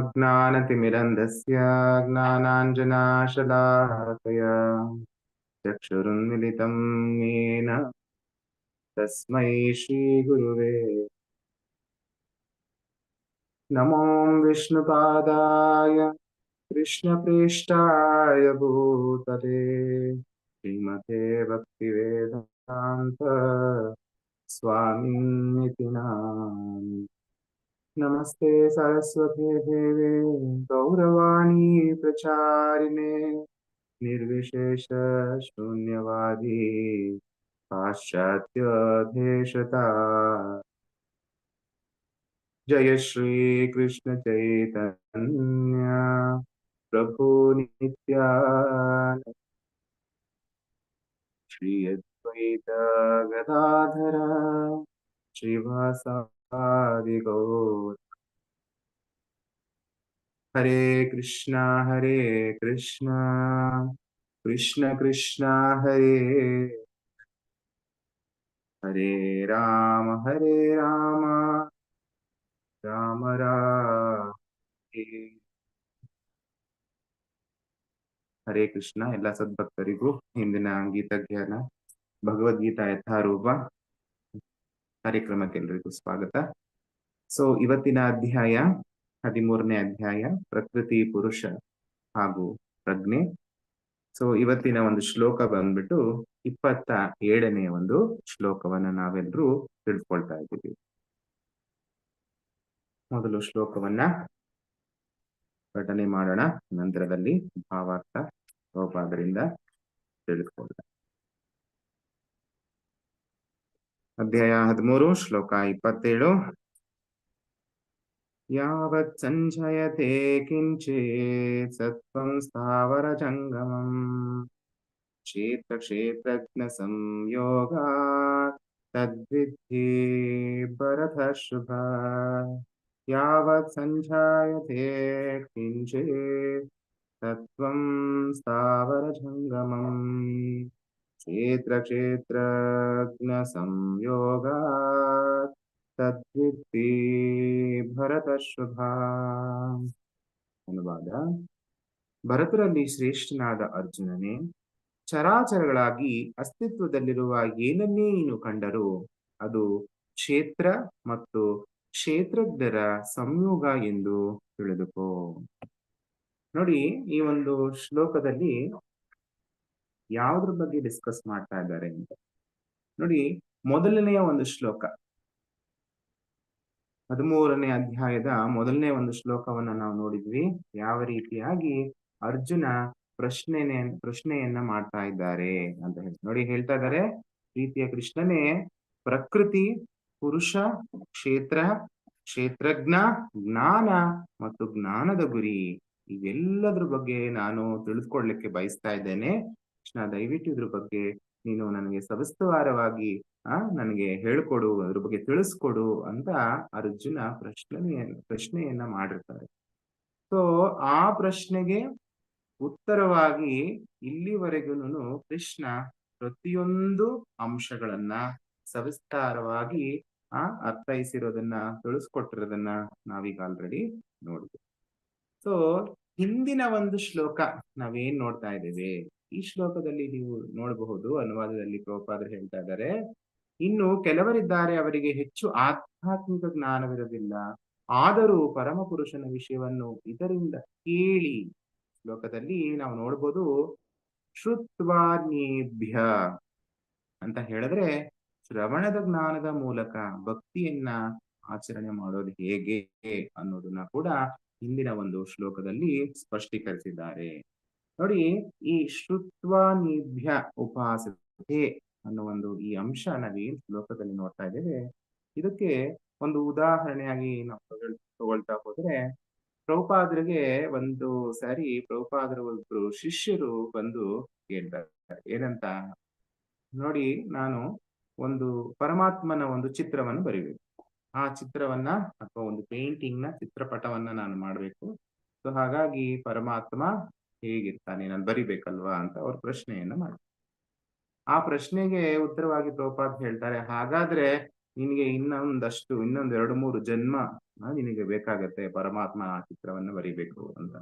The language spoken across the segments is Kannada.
अज्ञानतिमिरन्धस्य ज्ञानाञ्जनाशलाकया चक्षुरुन्मिलितं येन तस्मै श्रीगुरुवे नमो विष्णुपादाय कृष्णप्रेष्ठाय भूतले श्रीमते भक्तिवेदान्त स्वामिनिति नाम नमस्ते सरस्वते देवे, गौरवाणी प्रचारिणे, निर्विशेष शून्यवादी, पाश्चात्यदेशता। जय श्री कृष्ण चैतन्य, प्रभु नित्यानंद। श्री अद्वैत गदाधर श्रीवासादि गौर हरे कृष्णा हरे कृष्णा कृष्ण कृष्णा हरे हरे राम हरे राम ರಾಮ ರಾಮೇ ಹರೇ ಕೃಷ್ಣ ಎಲ್ಲ ಸದ್ಭಕ್ತರಿಗೂ ಹಿಂದಿನ ಗೀತ ಜ್ಞಾನ ಭಗವದ್ಗೀತಾ ಯಥಾರೂಪ ಕಾರ್ಯಕ್ರಮಕ್ಕೆ ಎಲ್ರಿಗೂ ಸ್ವಾಗತ ಸೊ ಇವತ್ತಿನ ಅಧ್ಯಾಯ ಹದಿಮೂರನೇ ಅಧ್ಯಾಯ, ಪ್ರಕೃತಿ, ಪುರುಷ ಹಾಗೂ ಪ್ರಜ್ಞೆ. ಸೊ ಇವತ್ತಿನ ಒಂದು ಶ್ಲೋಕ ಬಂದ್ಬಿಟ್ಟು ಇಪ್ಪತ್ತ ಏಳನೇ ಒಂದು ಶ್ಲೋಕವನ್ನ ನಾವೆಲ್ಲರೂ ತಿಳ್ಕೊಳ್ತಾ ಇದ್ದೀವಿ. ಮೊದಲು ಶ್ಲೋಕವನ್ನ ಪಠನೆ ಮಾಡೋಣ. ನಂತರದಲ್ಲಿ ಭಾವಾರ್ಥ ಗೋಪಾದರಿಂದ ತಿಳಿದುಕೊಳ್ಳೋಣ ಅಧ್ಯಾಯ ಹದಿಮೂರು, ಶ್ಲೋಕ ಇಪ್ಪತ್ತೇಳು. यावत् सञ्चयते किञ्चित् सत्त्वं स्थावरजङ्गमम्। क्षेत्रक्षेत्रज्ञसंयोगात् तद्विद्धि भरतशुभ यावत् सञ्चायते किञ्चित् तत्त्वं स्थावरजङ्गमम्। क्षेत्रक्षेत्रज्ञसंयोगात् ತದ್ವಿತ್ತಿ ಭರತಶ್ವಭಾ ಅನುವಾದ ಭರತರಲ್ಲಿ ಶ್ರೇಷ್ಠನಾದ ಅರ್ಜುನನೇ, ಚರಾಚರಗಳಾಗಿ ಅಸ್ತಿತ್ವದಲ್ಲಿರುವ ಏನನ್ನೇ ನೀನು ಕಂಡರೂ ಅದು ಕ್ಷೇತ್ರ ಮತ್ತು ಕ್ಷೇತ್ರಜ್ಞರ ಸಂಯೋಗ ಎಂದು ತಿಳಿದುಕೋ. ನೋಡಿ, ಈ ಒಂದು ಶ್ಲೋಕದಲ್ಲಿ ಯಾವುದ್ರ ಬಗ್ಗೆ ಡಿಸ್ಕಸ್ ಮಾಡ್ತಾ ಇದ್ದಾರೆ ಅಂತ. ನೋಡಿ, ಮೊದಲನೆಯ ಒಂದು ಶ್ಲೋಕ. ಹದಿಮೂರನೇ ಅಧ್ಯಾಯದ ಮೊದಲನೇ ಒಂದು ಶ್ಲೋಕವನ್ನ ನಾವು ನೋಡಿದ್ವಿ. ಯಾವ ರೀತಿಯಾಗಿ ಅರ್ಜುನ ಪ್ರಶ್ನೆನೆ, ಪ್ರಶ್ನೆಯನ್ನ ಮಾಡ್ತಾ ಇದ್ದಾರೆ ಅಂತ ಹೇಳಿ. ನೋಡಿ ಹೇಳ್ತಾ ಇದ್ದಾರೆ. ಪ್ರೀತಿಯ ಕೃಷ್ಣನೇ, ಪ್ರಕೃತಿ, ಪುರುಷ, ಕ್ಷೇತ್ರ, ಕ್ಷೇತ್ರಜ್ಞ, ಜ್ಞಾನ ಮತ್ತು ಜ್ಞಾನದ ಗುರಿ ಇವೆಲ್ಲದ್ರ ಬಗ್ಗೆ ನಾನು ತಿಳಿದುಕೊಳ್ಳಿಕ್ಕೆ ಬಯಸ್ತಾ ಇದ್ದೇನೆ. ಕೃಷ್ಣ, ದಯವಿಟ್ಟು ಇದ್ರ ಬಗ್ಗೆ ನೀನು ನನಗೆ ಸವಿಸ್ತವಾರವಾಗಿ ಆ, ನನಗೆ ಹೇಳ್ಕೊಡು, ಅದ್ರ ಬಗ್ಗೆ ತಿಳಿಸ್ಕೊಡು ಅಂತ ಅರ್ಜುನ ಪ್ರಶ್ನೆಯ, ಪ್ರಶ್ನೆಯನ್ನ ಮಾಡಿರ್ತಾರೆ. ಸೊ ಆ ಪ್ರಶ್ನೆಗೆ ಉತ್ತರವಾಗಿ ಇಲ್ಲಿವರೆಗೂ ಕೃಷ್ಣ ಪ್ರತಿಯೊಂದು ಅಂಶಗಳನ್ನ ಸವಿಸ್ತಾರವಾಗಿ, ಆ, ಅರ್ಥೈಸಿರೋದನ್ನ ತಿಳಿಸ್ಕೊಟ್ಟಿರೋದನ್ನ ನಾವೀಗ ಆಲ್ರೆಡಿ ನೋಡಿದ್ವಿ. ಸೊ ಹಿಂದಿನ ಒಂದು ಶ್ಲೋಕ ನಾವೇನ್ ನೋಡ್ತಾ ಇದ್ದೇವೆ? ಈ ಶ್ಲೋಕದಲ್ಲಿ ನೀವು ನೋಡಬಹುದು, ಅನುವಾದದಲ್ಲಿ ಪ್ರೋಪಾದ್ರೆ ಹೇಳ್ತಾ ಇದ್ದಾರೆ, ಇನ್ನು ಕೆಲವರಿದ್ದಾರೆ ಅವರಿಗೆ ಹೆಚ್ಚು ಆಧ್ಯಾತ್ಮಿಕ ಜ್ಞಾನವಿರಲಿಲ್ಲ ಆದರೂ ಪರಮ ಪುರುಷನ ವಿಷಯವನ್ನು ಇದರಿಂದ ಕೇಳಿ, ಶ್ಲೋಕದಲ್ಲಿ ನಾವು ನೋಡ್ಬೋದು ಶ್ರುತ್ವಾನ್ಯೇಭ್ಯ ಅಂತ ಹೇಳಿದ್ರೆ, ಶ್ರವಣದ ಜ್ಞಾನದ ಮೂಲಕ ಭಕ್ತಿಯನ್ನ ಆಚರಣೆ ಮಾಡೋದು ಹೇಗೆ ಅನ್ನೋದನ್ನ ಕೂಡ ಹಿಂದಿನ ಒಂದು ಶ್ಲೋಕದಲ್ಲಿ ಸ್ಪಷ್ಟೀಕರಿಸಿದ್ದಾರೆ. ನೋಡಿ, ಈ ಶ್ರುತ್ವಾನಿಭ್ಯ ಉಪಾಸತೆ ಅನ್ನೋ ಒಂದು ಈ ಅಂಶ ನಾವೇನ್ ಶ್ಲೋಕದಲ್ಲಿ ನೋಡ್ತಾ ಇದ್ದೇವೆ. ಇದಕ್ಕೆ ಒಂದು ಉದಾಹರಣೆಯಾಗಿ ನಾವು ತಗೊಳ್ತಾ ಹೋದ್ರೆ, ಪ್ರೌಪಾದ್ರಿಗೆ ಒಂದು ಸಾರಿ ಪ್ರಭುಪಾದ್ರ ಒಬ್ರು ಶಿಷ್ಯರು ಬಂದು ಕೇಳ್ತಾರೆ ಏನಂತ? ನೋಡಿ, ನಾನು ಒಂದು ಪರಮಾತ್ಮನ ಒಂದು ಚಿತ್ರವನ್ನು ಬರಿಬೇಕು. ಆ ಚಿತ್ರವನ್ನ ಅಥವಾ ಒಂದು ಪೇಂಟಿಂಗ್ನ ಚಿತ್ರಪಟವನ್ನ ನಾನು ಮಾಡಬೇಕು. ಸೊ, ಹಾಗಾಗಿ ಪರಮಾತ್ಮ ಹೇಗಿರ್ತಾನೆ, ನಾನು ಬರಿಬೇಕಲ್ವಾ ಅಂತ ಅವ್ರ ಪ್ರಶ್ನೆಯನ್ನ ಮಾಡಿ ಆ ಪ್ರಶ್ನೆಗೆ ಉತ್ತರವಾಗಿ ಪ್ರೋಪಾದ್ ಹೇಳ್ತಾರೆ, ಹಾಗಾದ್ರೆ ನಿನಗೆ ಇನ್ನೊಂದಷ್ಟು, ಇನ್ನೊಂದ್ ಎರಡು ಮೂರು ಜನ್ಮ ನಿನಗೆ ಬೇಕಾಗತ್ತೆ, ಪರಮಾತ್ಮ ಆ ಚಿತ್ರವನ್ನ ಬರಿಬೇಕು ಅಂತ.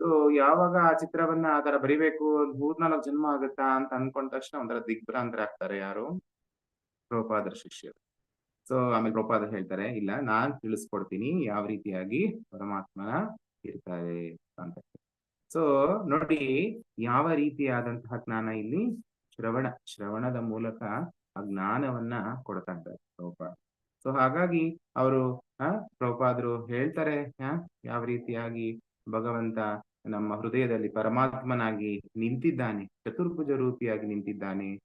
ಸೊ ಯಾವಾಗ ಆ ಚಿತ್ರವನ್ನ ಆ ತರ ಬರಿಬೇಕು, ಮೂರ್ನಾಲ್ಕು ಜನ್ಮ ಆಗುತ್ತಾ ಅಂತ ಅನ್ಕೊಂಡ ತಕ್ಷಣ ಒಂಥರ ದಿಗ್ಭ್ರಾಂತರಾಗ್ತಾರೆ ಯಾರು? ಪ್ರಭುಪಾದರ ಶಿಷ್ಯರು. ಸೊ ಆಮೇಲೆ ಪ್ರಭುಪಾದ ಹೇಳ್ತಾರೆ, ಇಲ್ಲ, ನಾನ್ ತಿಳಿಸ್ಕೊಡ್ತೀನಿ, ಯಾವ ರೀತಿಯಾಗಿ ಪರಮಾತ್ಮನ ಇರ್ತಾರೆ ಅಂತ. ಸೊ ನೋಡಿ, ಯಾವ ರೀತಿಯಾದಂತಹ ಜ್ಞಾನ ಇಲ್ಲಿ? ಶ್ರವಣ, ಶ್ರವಣದ ಮೂಲಕ ಆ ಜ್ಞಾನವನ್ನ ಕೊಡ್ತಾ ಇದ್ದಾರೆ ಪ್ರಭುಪಾದ. ಸೊ ಹಾಗಾಗಿ ಅವರು, ಆ, ಪ್ರಭುಪಾದರು ಹೇಳ್ತಾರೆ ಯಾವ ರೀತಿಯಾಗಿ ಭಗವಂತ ನಮ್ಮ ಹೃದಯದಲ್ಲಿ ಪರಮಾತ್ಮನಾಗಿ ನಿಂತಿದ್ದಾನೆ, ಚತುರ್ಭುಜ ರೂಪಿಯಾಗಿ ನಿಂತಿದ್ದಾನೆ,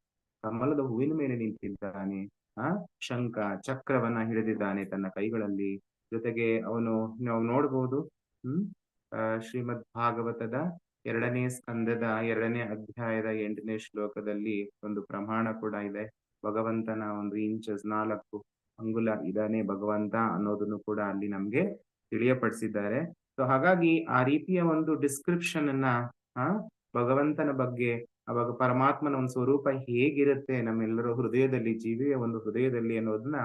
ಕಮಲದ ಹೂವಿನ ಮೇಲೆ ನಿಂತಿದ್ದಾನೆ, ಆ, ಶಂಖ, ಚಕ್ರವನ್ನ ಹಿಡಿದಿದ್ದಾನೆ ತನ್ನ ಕೈಗಳಲ್ಲಿ. ಜೊತೆಗೆ ಅವನು, ನಾವು ನೋಡ್ಬೋದು, ಹ್ಮ್ ಶ್ರೀಮದ್ ಭಾಗವತದ ಎರಡನೇ ಸ್ಕಂದದ ಎರಡನೇ ಅಧ್ಯಾಯದ ಎಂಟನೇ ಶ್ಲೋಕದಲ್ಲಿ ಒಂದು ಪ್ರಮಾಣ ಕೂಡ ಇದೆ. ಭಗವಂತನ ಒಂದು ಇಂಚಸ್ ನಾಲ್ಕು ಅಂಗುಲ ಇದಾನೆ ಭಗವಂತ ಅನ್ನೋದನ್ನು ಕೂಡ ಅಲ್ಲಿ ನಮ್ಗೆ ತಿಳಿಯಪಡಿಸಿದ್ದಾರೆ. ಸೊ ಹಾಗಾಗಿ ಆ ರೀತಿಯ ಒಂದು ಡಿಸ್ಕ್ರಿಪ್ಷನ್ ಅನ್ನ ಭಗವಂತನ ಬಗ್ಗೆ, ಅವಾಗ ಪರಮಾತ್ಮನ ಒಂದು ಸ್ವರೂಪ ಹೇಗಿರುತ್ತೆ ನಮ್ಮೆಲ್ಲರ ಹೃದಯದಲ್ಲಿ, ಜೀವಿಯ ಒಂದು ಹೃದಯದಲ್ಲಿ ಅನ್ನೋದನ್ನ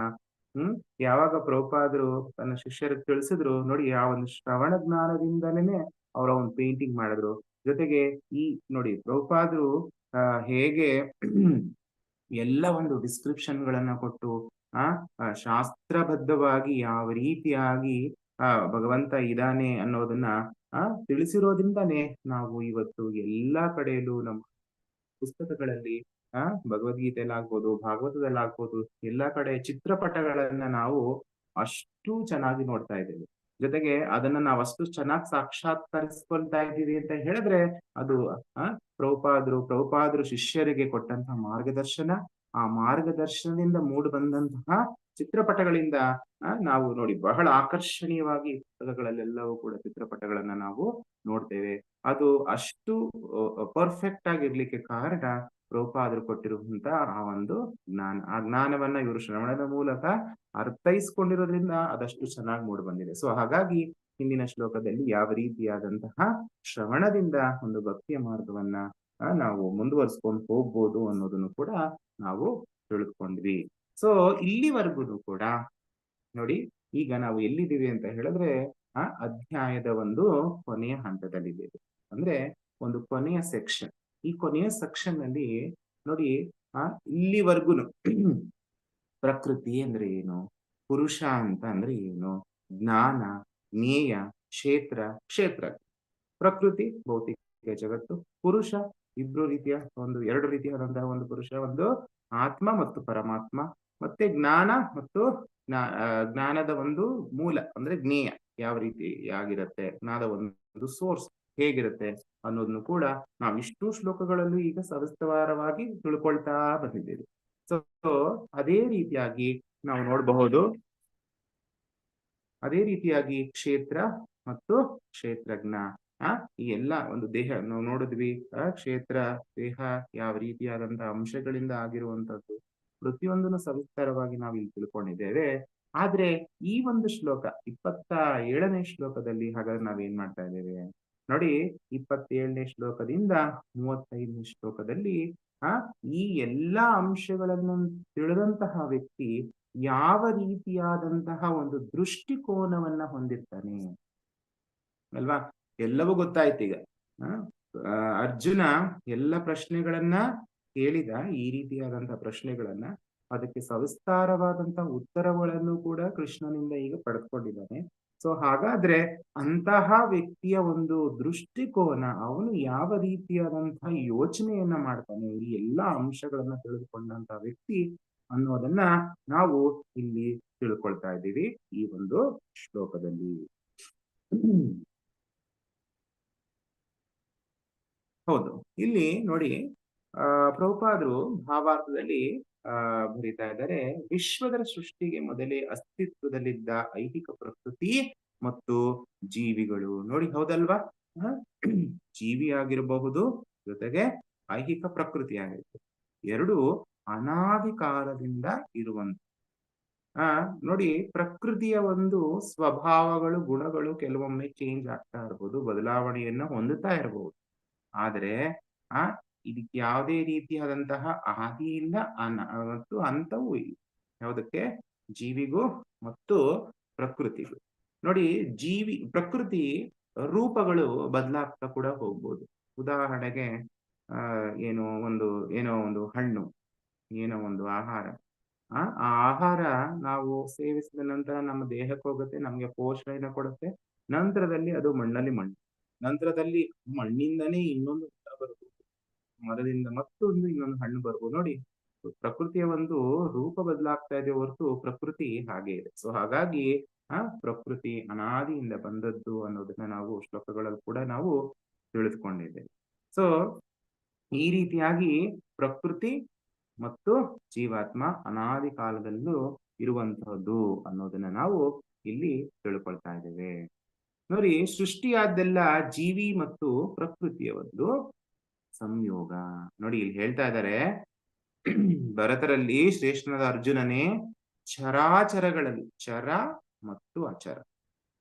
ಹ್ಮ್? ಯಾವಾಗ ಪ್ರಭುಪಾದರು ತನ್ನ ಶಿಷ್ಯರಿಗೆ ತಿಳಿಸಿದ್ರು ನೋಡಿ ಆ ಒಂದು ಶ್ರವಣ ಜ್ಞಾನದಿಂದಲೇ ಅವ್ರ ಒಂದು ಪೇಂಟಿಂಗ್ ಮಾಡಿದ್ರು. ಜೊತೆಗೆ ಈ ನೋಡಿ ಪ್ರಭುಪಾದರು ಹೇಗೆ ಎಲ್ಲ ಒಂದು ಡಿಸ್ಕ್ರಿಪ್ಷನ್ ಗಳನ್ನ ಕೊಟ್ಟು ಆ ಆ, ಶಾಸ್ತ್ರಬದ್ಧವಾಗಿ ಯಾವ ರೀತಿಯಾಗಿ ಆ ಭಗವಂತ ಇದಾನೆ ಅನ್ನೋದನ್ನ ಆ ತಿಳಿಸಿರೋದ್ರಿಂದಾನೇ ನಾವು ಇವತ್ತು ಎಲ್ಲಾ ಕಡೆಯಲ್ಲೂ ನಮ್ಮ ಪುಸ್ತಕಗಳಲ್ಲಿ ಆ ಭಗವದ್ಗೀತೆಯಲ್ಲಾಗ್ಬೋದು ಭಾಗವತದಲ್ಲಾಗ್ಬೋದು ಎಲ್ಲಾ ಕಡೆ ಚಿತ್ರಪಟಗಳನ್ನ ನಾವು ಅಷ್ಟು ಚೆನ್ನಾಗಿ ನೋಡ್ತಾ ಇದ್ದೇವೆ. ಜೊತೆಗೆ ಅದನ್ನ ನಾವು ಅಷ್ಟು ಚೆನ್ನಾಗಿ ಸಾಕ್ಷಾತ್ಕರಿಸ್ಕೊಳ್ತಾ ಇದ್ದೀವಿ ಅಂತ ಹೇಳಿದ್ರೆ ಅದು, ಆ, ಪ್ರೌಪಾದ್ರು ಪ್ರೌಪಾದ್ರು ಶಿಷ್ಯರಿಗೆ ಕೊಟ್ಟಂತಹ ಮಾರ್ಗದರ್ಶನ, ಆ ಮಾರ್ಗದರ್ಶನದಿಂದ ಮೂಡಿ ಬಂದಂತಹ ಚಿತ್ರಪಟಗಳಿಂದ ನಾವು ನೋಡಿ ಬಹಳ ಆಕರ್ಷಣೀಯವಾಗಿ ಪುಸ್ತಕಗಳಲ್ಲೆಲ್ಲವೂ ಕೂಡ ಚಿತ್ರಪಟಗಳನ್ನ ನಾವು ನೋಡ್ತೇವೆ. ಅದು ಅಷ್ಟು ಪರ್ಫೆಕ್ಟ್ ಆಗಿರ್ಲಿಕ್ಕೆ ಕಾರಣ ಪ್ರಭುಪಾದರು ಕೊಟ್ಟಿರುವಂತ ಆ ಒಂದು ಜ್ಞಾನ, ಆ ಜ್ಞಾನವನ್ನ ಇವರು ಶ್ರವಣದ ಮೂಲಕ ಅರ್ಥೈಸ್ಕೊಂಡಿರೋದ್ರಿಂದ ಅದಷ್ಟು ಚೆನ್ನಾಗಿ ಮೂಡಿ ಬಂದಿದೆ. ಸೊ ಹಾಗಾಗಿ ಹಿಂದಿನ ಶ್ಲೋಕದಲ್ಲಿ ಯಾವ ರೀತಿಯಾದಂತಹ ಶ್ರವಣದಿಂದ ಒಂದು ಭಕ್ತಿಯ ಮಾರ್ಗವನ್ನ ನಾವು ಮುಂದುವರಿಸ್ಕೊಂಡು ಹೋಗ್ಬೋದು ಅನ್ನೋದನ್ನು ಕೂಡ ನಾವು ತಿಳ್ಕೊಂಡ್ವಿ ಸೊ ಇಲ್ಲಿವರೆಗೂ ಕೂಡ ನೋಡಿ, ಈಗ ನಾವು ಎಲ್ಲಿದ್ದೀವಿ ಅಂತ ಹೇಳಿದ್ರೆ, ಆ ಅಧ್ಯಾಯದ ಒಂದು ಕೊನೆಯ ಹಂತದಲ್ಲಿದ್ದೇವೆ. ಅಂದ್ರೆ ಒಂದು ಕೊನೆಯ ಸೆಕ್ಷನ್ ಈ ಕೊನೆಯ ಸೆಕ್ಷನ್ ಅಲ್ಲಿ ನೋಡಿ, ಆ ಇಲ್ಲಿವರೆಗೂ ಪ್ರಕೃತಿ ಅಂದ್ರೆ ಏನು? ಪುರುಷ ಅಂತ ಅಂದ್ರೆ ಏನು? ಜ್ಞಾನ, ಜ್ಞೇಯ, ಕ್ಷೇತ್ರ ಕ್ಷೇತ್ರ. ಪ್ರಕೃತಿ, ಭೌತಿಕ ಜಗತ್ತು, ಪುರುಷ, ಇಬ್ರು ರೀತಿಯ ಒಂದು, ಎರಡು ರೀತಿಯಾದಂತಹ ಒಂದು ಪುರುಷ, ಒಂದು ಆತ್ಮ ಮತ್ತು ಪರಮಾತ್ಮ, ಮತ್ತೆ ಜ್ಞಾನ ಮತ್ತು ಜ್ಞಾನದ ಒಂದು ಮೂಲ ಅಂದ್ರೆ ಜ್ಞೇಯ. ಯಾವ ರೀತಿ ಆಗಿರುತ್ತೆ? ಜ್ಞಾನದ ಒಂದು ಸೋರ್ಸ್ ಹೇಗಿರುತ್ತೆ ಅನ್ನೋದನ್ನು ಕೂಡ ನಾವು ಇಷ್ಟು ಶ್ಲೋಕಗಳಲ್ಲೂ ಈಗ ಸವಿಸ್ತಾರವಾಗಿ ತಿಳ್ಕೊಳ್ತಾ ಬಂದಿದ್ದೇವೆ. ಸೊ ಅದೇ ರೀತಿಯಾಗಿ ನಾವು ನೋಡಬಹುದು, ಅದೇ ರೀತಿಯಾಗಿ ಕ್ಷೇತ್ರ ಮತ್ತು ಕ್ಷೇತ್ರಜ್ಞ, ಆ, ಈ ಎಲ್ಲ ಒಂದು ದೇಹ ನಾವು ನೋಡಿದ್ವಿ, ಆ, ಕ್ಷೇತ್ರ, ದೇಹ ಯಾವ ರೀತಿಯಾದಂತಹ ಅಂಶಗಳಿಂದ ಆಗಿರುವಂತದ್ದು ಪ್ರತಿಯೊಂದನ್ನು ಸವಿಸ್ತಾರವಾಗಿ ನಾವು ಇಲ್ಲಿ ತಿಳ್ಕೊಂಡಿದ್ದೇವೆ. ಆದ್ರೆ ಈ ಒಂದು ಶ್ಲೋಕ ಇಪ್ಪತ್ತ ಏಳನೇ ಶ್ಲೋಕದಲ್ಲಿ ಹಾಗಾದ್ರೆ ನಾವೇನ್ ಮಾಡ್ತಾ ಇದ್ದೇವೆ? ನೋಡಿ ಇಪ್ಪತ್ತೇಳನೇ ಶ್ಲೋಕದಿಂದ ಮೂವತ್ತೈದನೇ ಶ್ಲೋಕದಲ್ಲಿ, ಆ, ಈ ಎಲ್ಲಾ ಅಂಶಗಳನ್ನು ತಿಳಿದಂತಹ ವ್ಯಕ್ತಿ ಯಾವ ರೀತಿಯಾದಂತಹ ಒಂದು ದೃಷ್ಟಿಕೋನವನ್ನ ಹೊಂದಿರ್ತಾನೆ? ಅಲ್ವಾ? ಎಲ್ಲವೂ ಗೊತ್ತಾಯ್ತು ಈಗ. ಅರ್ಜುನ ಎಲ್ಲ ಪ್ರಶ್ನೆಗಳನ್ನ ಕೇಳಿದ, ಈ ರೀತಿಯಾದಂತಹ ಪ್ರಶ್ನೆಗಳನ್ನ, ಅದಕ್ಕೆ ಸವಿಸ್ತಾರವಾದಂತಹ ಉತ್ತರಗಳನ್ನು ಕೂಡ ಕೃಷ್ಣನಿಂದ ಈಗ ಪಡೆದುಕೊಂಡಿದ್ದಾನೆ. ಸೊ ಹಾಗಾದ್ರೆ ಅಂತಹ ವ್ಯಕ್ತಿಯ ಒಂದು ದೃಷ್ಟಿಕೋನ, ಅವನು ಯಾವ ರೀತಿಯಾದಂತಹ ಯೋಚನೆಯನ್ನ ಮಾಡ್ತಾನೆ, ಈ ಎಲ್ಲಾ ಅಂಶಗಳನ್ನ ತಿಳಿದುಕೊಂಡಂತಹ ವ್ಯಕ್ತಿ ಅನ್ನೋದನ್ನ ನಾವು ಇಲ್ಲಿ ತಿಳ್ಕೊಳ್ತಾ ಇದ್ದೀವಿ ಈ ಒಂದು ಶ್ಲೋಕದಲ್ಲಿ. ಹೌದು, ಇಲ್ಲಿ ನೋಡಿ, ಆ, ಪ್ರಭುಪಾದರು ಭಾವಾರ್ಥದಲ್ಲಿ ಆ, ಬರಿತಾ ಇದ್ದಾರೆ. ವಿಶ್ವದ ಸೃಷ್ಟಿಗೆ ಮೊದಲೇ ಅಸ್ತಿತ್ವದಲ್ಲಿದ್ದ ಐಹಿಕ ಪ್ರಕೃತಿ ಮತ್ತು ಜೀವಿಗಳು. ನೋಡಿ, ಹೌದಲ್ವಾ? ಜೀವಿ ಆಗಿರಬಹುದು, ಜೊತೆಗೆ ಐಹಿಕ ಪ್ರಕೃತಿ ಆಗಿರುತ್ತೆ. ಎರಡು ಅನಾದಿ ಕಾಲದಿಂದ ಇರುವಂತ ಆ ನೋಡಿ, ಪ್ರಕೃತಿಯ ಒಂದು ಸ್ವಭಾವಗಳು, ಗುಣಗಳು ಕೆಲವೊಮ್ಮೆ ಚೇಂಜ್ ಆಗ್ತಾ ಇರ್ಬೋದು ಬದಲಾವಣೆಯನ್ನ ಹೊಂದುತ್ತಾ ಇರಬಹುದು. ಆದ್ರೆ ಆ ಇದಕ್ಕೆ ಯಾವುದೇ ರೀತಿಯಾದಂತಹ ಆದಿ ಇಲ್ಲ ಮತ್ತು ಅಂತವೂ ಇಲ್ಲ. ಯಾವುದಕ್ಕೆ? ಜೀವಿಗೂ ಮತ್ತು ಪ್ರಕೃತಿಗೂ. ನೋಡಿ, ಜೀವಿ, ಪ್ರಕೃತಿ ರೂಪಗಳು ಬದಲಾಗ್ತಾ ಕೂಡ ಹೋಗ್ಬೋದು. ಉದಾಹರಣೆಗೆ ಏನೋ ಒಂದು ಏನೋ ಒಂದು ಹಣ್ಣು, ಏನೋ ಒಂದು ಆಹಾರ. ಆ ಆಹಾರ ನಾವು ಸೇವಿಸಿದ ನಂತರ ನಮ್ಮ ದೇಹಕ್ಕೆ ಹೋಗುತ್ತೆ, ನಮ್ಗೆ ಪೋಷಣೆಯನ್ನು ಕೊಡುತ್ತೆ. ನಂತರದಲ್ಲಿ ಅದು ಮಣ್ಣಲ್ಲಿ ಮಣ್ಣು. ನಂತರದಲ್ಲಿ ಮಣ್ಣಿಂದನೇ ಇನ್ನೊಂದು ಮರದಿಂದ ಮತ್ತೊಂದು ಇನ್ನೊಂದು ಹಣ್ಣು ಬರ್ಬೋದು ನೋಡಿ, ಪ್ರಕೃತಿಯ ಒಂದು ರೂಪ ಬದಲಾಗ್ತಾ ಇದೆ ಹೊರತು ಪ್ರಕೃತಿ ಹಾಗೆ ಇದೆ. ಸೊ ಹಾಗಾಗಿ, ಆ, ಪ್ರಕೃತಿ ಅನಾದಿಯಿಂದ ಬಂದದ್ದು ಅನ್ನೋದನ್ನ ನಾವು ಶ್ಲೋಕಗಳಲ್ಲಿ ಕೂಡ ನಾವು ತಿಳಿದುಕೊಂಡಿದ್ದೇವೆ. ಸೊ ಈ ರೀತಿಯಾಗಿ ಪ್ರಕೃತಿ ಮತ್ತು ಜೀವಾತ್ಮ ಅನಾದಿ ಕಾಲದಲ್ಲೂ ಇರುವಂತಹದ್ದು ಅನ್ನೋದನ್ನ ನಾವು ಇಲ್ಲಿ ತಿಳ್ಕೊಳ್ತಾ ಇದ್ದೇವೆ. ನೋಡಿ, ಸೃಷ್ಟಿಯಾದ್ದೆಲ್ಲ ಜೀವಿ ಮತ್ತು ಪ್ರಕೃತಿಯ ಒಂದು ಸಂಯೋಗ. ನೋಡಿ ಇಲ್ಲಿ ಹೇಳ್ತಾ ಇದ್ದಾರೆ ಭರತರಲ್ಲಿ ಶ್ರೇಷ್ಠನಾದ ಅರ್ಜುನನೇ ಚರಾಚರಗಳಲ್ಲಿ, ಚರ ಮತ್ತು ಅಚರ.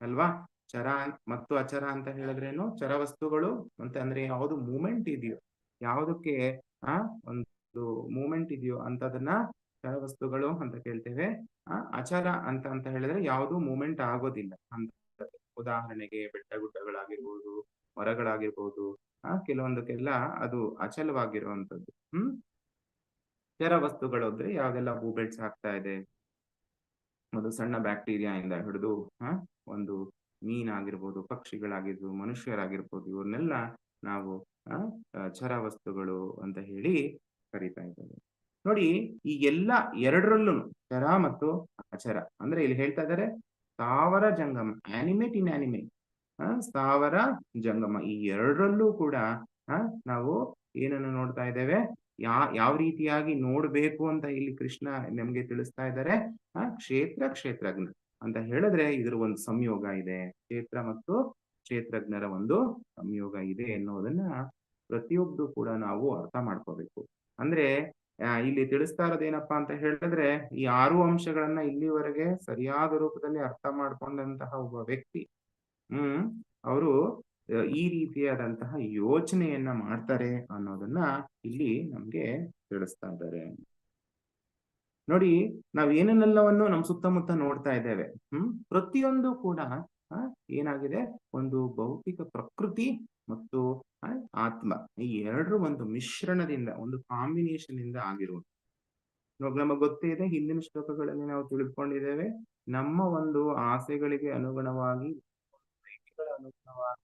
ಅಲ್ವಾ? ಚರ ಮತ್ತು ಅಚರ ಅಂತ ಹೇಳಿದ್ರೇನು? ಚರ ವಸ್ತುಗಳು ಅಂತ ಅಂದ್ರೆ ಯಾವುದು ಮೂಮೆಂಟ್ ಇದೆಯೋ, ಯಾವುದಕ್ಕೆ, ಆ, ಒಂದು ಮೂಮೆಂಟ್ ಇದೆಯೋ ಅಂತದನ್ನ ಚರ ವಸ್ತುಗಳು ಅಂತ ಕೇಳ್ತೇವೆ. ಆ, ಅಚರ ಅಂತ ಅಂತ ಹೇಳಿದ್ರೆ ಯಾವುದು ಮೂಮೆಂಟ್ ಆಗೋದಿಲ್ಲ. ಅಂತ ಉದಾಹರಣೆಗೆ ಬೆಟ್ಟ ಗುಡ್ಡಗಳಾಗಿರ್ಬೋದು, ಮರಗಳಾಗಿರ್ಬೋದು ಆ ಕೆಲವೊಂದಕ್ಕೆಲ್ಲ ಅದು ಅಚಲವಾಗಿರುವಂತದ್ದು ಹ್ಮ್? ಚರ ವಸ್ತುಗಳು ಅಂದ್ರೆ ಯಾವ್ದೆಲ್ಲ ಮೂಮೆಂಟ್ಸ್ ಆಗ್ತಾ ಇದೆ? ಒಂದು ಸಣ್ಣ ಬ್ಯಾಕ್ಟೀರಿಯಾ ಇಂದ ಹಿಡಿದು, ಹ? ಒಂದು ಮೀನಾಗಿರ್ಬೋದು, ಪಕ್ಷಿಗಳಾಗಿರ್ಬೋದು, ಮನುಷ್ಯರಾಗಿರ್ಬೋದು ಇವನ್ನೆಲ್ಲ ನಾವು ಚರ ವಸ್ತುಗಳು ಅಂತ ಹೇಳಿ ಕರಿತಾ ಇದ್ದೇವೆ. ನೋಡಿ, ಈ ಎಲ್ಲ ಎರಡರಲ್ಲೂ ಚರ ಮತ್ತು ಅಚರ. ಅಂದ್ರೆ ಇಲ್ಲಿ ಹೇಳ್ತಾ ಇದ್ದಾರೆ, ತಾವರ ಜಂಗಮ ಆನಿಮೇಟ್ ಇನ್ ಆನಿಮೇಟ್ ಸ್ಥಾವರ, ಜಂಗಮ. ಈ ಎರಡರಲ್ಲೂ ಕೂಡ ನಾವು ಏನನ್ನು ನೋಡ್ತಾ ಇದ್ದೇವೆ? ಯಾ, ಯಾವ ರೀತಿಯಾಗಿ ನೋಡ್ಬೇಕು ಅಂತ ಇಲ್ಲಿ ಕೃಷ್ಣ ನಮ್ಗೆ ತಿಳಿಸ್ತಾ ಇದ್ದಾರೆ? ಆ, ಕ್ಷೇತ್ರ, ಕ್ಷೇತ್ರಜ್ಞ ಅಂತ ಹೇಳಿದ್ರೆ ಇದ್ರ ಒಂದು ಸಂಯೋಗ ಇದೆ. ಕ್ಷೇತ್ರ ಮತ್ತು ಕ್ಷೇತ್ರಜ್ಞರ ಒಂದು ಸಂಯೋಗ ಇದೆ ಎನ್ನುವುದನ್ನ ಪ್ರತಿಯೊಬ್ರು ಕೂಡ ನಾವು ಅರ್ಥ ಮಾಡ್ಕೋಬೇಕು. ಅಂದ್ರೆ ಇಲ್ಲಿ ತಿಳಿಸ್ತಾ ಇರೋದೇನಪ್ಪಾ ಅಂತ ಹೇಳಿದ್ರೆ, ಈ ಆರು ಅಂಶಗಳನ್ನ ಇಲ್ಲಿವರೆಗೆ ಸರಿಯಾದ ರೂಪದಲ್ಲಿ ಅರ್ಥ ಮಾಡ್ಕೊಂಡಂತಹ ಒಬ್ಬ ವ್ಯಕ್ತಿ ಹ್ಮ್, ಅವರು ಈ ರೀತಿಯಾದಂತಹ ಯೋಚನೆಯನ್ನ ಮಾಡ್ತಾರೆ ಅನ್ನೋದನ್ನ ಇಲ್ಲಿ ನಮ್ಗೆ ತಿಳಿಸ್ತಾ ಇದ್ದಾರೆ. ನೋಡಿ, ನಾವ್ ಏನನ್ನೆಲ್ಲವನ್ನು ನಮ್ ಸುತ್ತಮುತ್ತ ನೋಡ್ತಾ ಇದ್ದೇವೆ. ಹ್ಮ್, ಪ್ರತಿಯೊಂದು ಕೂಡ ಏನಾಗಿದೆ? ಒಂದು ಭೌತಿಕ ಪ್ರಕೃತಿ ಮತ್ತು ಆತ್ಮ. ಈ ಎರಡರ ಒಂದು ಮಿಶ್ರಣದಿಂದ, ಒಂದು ಕಾಂಬಿನೇಷನ್ ಇಂದ ಆಗಿರುವುದು ನಮಗ್ ಗೊತ್ತೇ ಇದೆ, ಹಿಂದಿನ ಶ್ಲೋಕಗಳಲ್ಲಿ ನಾವು ತಿಳಿದುಕೊಂಡಿದ್ದೇವೆ ನಮ್ಮ ಒಂದು ಆಸೆಗಳಿಗೆ ಅನುಗುಣವಾಗಿ ಬೈಕೆಗಳ ಅನುಗುಣವಾಗಿ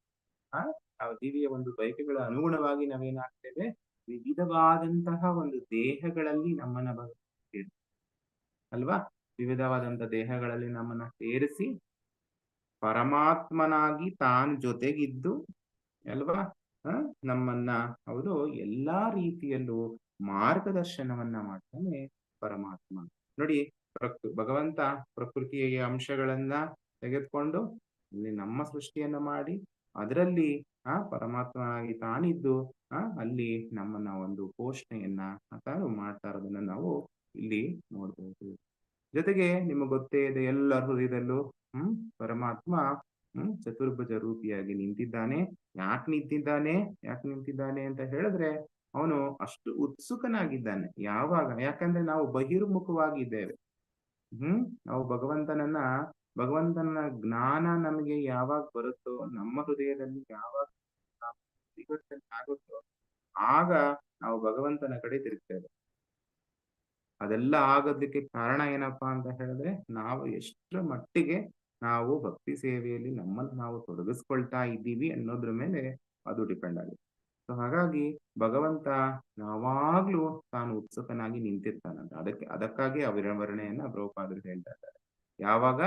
ಆ ದಿವಿಯ ಒಂದು ಬಯಕೆಗಳ ಅನುಗುಣವಾಗಿ ನಾವೇನಾಗ್ತೇವೆ? ವಿವಿಧವಾದಂತಹ ಒಂದು ದೇಹಗಳಲ್ಲಿ ನಮ್ಮನ್ನ ಅಲ್ವಾ? ವಿವಿಧವಾದಂತಹ ದೇಹಗಳಲ್ಲಿ ನಮ್ಮನ್ನ ಸೇರಿಸಿ ಪರಮಾತ್ಮನಾಗಿ ತಾನು ಜೊತೆಗಿದ್ದು, ಅಲ್ವಾ? ನಮ್ಮನ್ನ ಅವರು ಎಲ್ಲಾ ರೀತಿಯಲ್ಲೂ ಮಾರ್ಗದರ್ಶನವನ್ನ ಮಾಡ್ತಾನೆ ಪರಮಾತ್ಮ. ನೋಡಿ, ಪ್ರಕೃ, ಭಗವಂತ ಪ್ರಕೃತಿಯ ಅಂಶಗಳನ್ನ ತೆಗೆದುಕೊಂಡು ನಮ್ಮ ಸೃಷ್ಟಿಯನ್ನ ಮಾಡಿ ಅದರಲ್ಲಿ, ಆ, ಪರಮಾತ್ಮನಾಗಿ ತಾನಿದ್ದು, ಆ, ಅಲ್ಲಿ ನಮ್ಮನ್ನ ಒಂದು ಪೋಷಣೆಯನ್ನ ತಾನು ಮಾಡ್ತಾ ಇರೋದನ್ನ ನಾವು ಇಲ್ಲಿ ನೋಡ್ಬೋದು. ಜೊತೆಗೆ ನಿಮಗೆ ಗೊತ್ತೇ ಇದೆ, ಎಲ್ಲ ಹೃದಯದಲ್ಲೂ, ಹ್ಮ್, ಪರಮಾತ್ಮ, ಹ್ಮ್, ಚತುರ್ಭುಜ ರೂಪಿಯಾಗಿ ನಿಂತಿದ್ದಾನೆ. ಯಾಕೆ ನಿಂತಿದ್ದಾನೆ? ಯಾಕೆ ನಿಂತಿದ್ದಾನೆ ಅಂತ ಹೇಳಿದ್ರೆ, ಅವನು ಅಷ್ಟು ಉತ್ಸುಕನಾಗಿದ್ದಾನೆ. ಯಾವಾಗ? ಯಾಕಂದ್ರೆ ನಾವು ಬಹಿರ್ಮುಖವಾಗಿದ್ದೇವೆ. ಹ್ಮ್, ನಾವು ಭಗವಂತನನ್ನ ಭಗವಂತನ ಜ್ಞಾನ ನಮಗೆ ಯಾವಾಗ ಬರುತ್ತೋ, ನಮ್ಮ ಹೃದಯದಲ್ಲಿ ಯಾವಾಗ ಪರಿವರ್ತನೆ ಆಗುತ್ತೋ, ಆಗ ನಾವು ಭಗವಂತನ ಕಡೆ ತಿರುಗ್ತೇವೆ. ಅದೆಲ್ಲ ಆಗೋದಕ್ಕೆ ಕಾರಣ ಏನಪ್ಪಾ ಅಂತ ಹೇಳಿದ್ರೆ, ನಾವು ಎಷ್ಟರ ಮಟ್ಟಿಗೆ ನಾವು ಭಕ್ತಿ ಸೇವೆಯಲ್ಲಿ ನಮ್ಮನ್ನು ನಾವು ತೊಡಗಿಸ್ಕೊಳ್ತಾ ಇದ್ದೀವಿ ಅನ್ನೋದ್ರ ಮೇಲೆ ಅದು ಡಿಪೆಂಡ್ ಆಗುತ್ತೆ. ಸೊ ಹಾಗಾಗಿ ಭಗವಂತ ಯಾವಾಗ್ಲೂ ತಾನು ಉತ್ಸುಕನಾಗಿ ನಿಂತಿರ್ತಾನಂತ. ಅದಕ್ಕೆ, ಅದಕ್ಕಾಗಿ ಆ ವಿವರಣೆಯನ್ನ ಪ್ರಭುಪಾದರು ಹೇಳ್ತಾ ಇದ್ದಾರೆ. ಯಾವಾಗ?